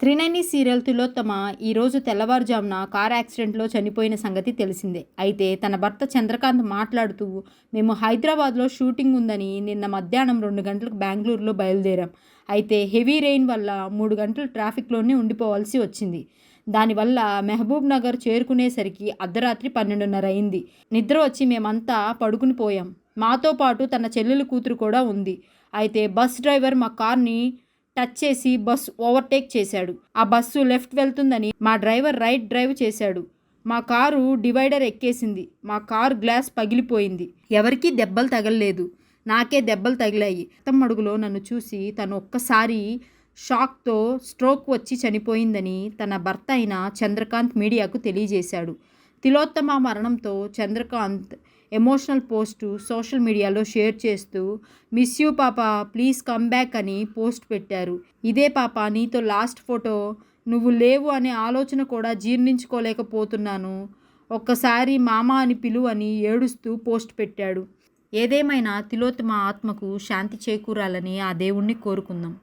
త్రినేని serial Tilottama ఈరోజు తెల్లవారుజామున car యాక్సిడెంట్లో చనిపోయిన సంగతి తెలిసిందే. అయితే తన భర్త చంద్రకాంత్ మాట్లాడుతూ మేము హైదరాబాద్లో షూటింగ్ ఉందని నిన్న మధ్యాహ్నం రెండు గంటలకు బెంగళూరులో బయలుదేరాం. అయితే హెవీ రెయిన్ వల్ల మూడు గంటలు ట్రాఫిక్లోనే ఉండిపోవాల్సి వచ్చింది. దానివల్ల మెహబూబ్ నగర్ చేరుకునేసరికి అర్ధరాత్రి పన్నెండున్నర అయింది. నిద్ర వచ్చి మేమంతా పడుకుని పోయాం. మాతో పాటు తన చెల్లెలు కూతురు కూడా ఉంది. అయితే బస్ డ్రైవర్ మా కార్ని టచ్ చేసి బస్ ఓవర్టేక్ చేశాడు. ఆ బస్సు లెఫ్ట్ వెళ్తుందని మా డ్రైవర్ రైట్ డ్రైవ్ చేశాడు. మా కారు డివైడర్ ఎక్కేసింది. మా కారు గ్లాస్ పగిలిపోయింది. ఎవరికీ దెబ్బలు తగలలేదు. నాకే దెబ్బలు తగిలాయి. అడుగులో నన్ను చూసి తను ఒక్కసారి షాక్తో స్ట్రోక్ వచ్చి చనిపోయిందని తన భర్త అయిన చంద్రకాంత్ మీడియాకు తెలియజేశాడు. తిలోత్తమ మరణంతో చంద్రకాంత్ ఎమోషనల్ పోస్టు సోషల్ మీడియాలో షేర్ చేస్తూ మిస్ యూ పాప ప్లీజ్ కమ్ బ్యాక్ అని పోస్ట్ పెట్టారు. ఇదే పాప నీతో లాస్ట్ ఫోటో. నువ్వు లేవు అనే ఆలోచన కూడా జీర్ణించుకోలేకపోతున్నాను. ఒక్కసారి మామ అని పిలువు అని ఏడుస్తూ పోస్ట్ పెట్టాడు. ఏదేమైనా తిలోత్తమ ఆత్మకు శాంతి చేకూరాలని ఆ దేవుణ్ణి కోరుకుందాం.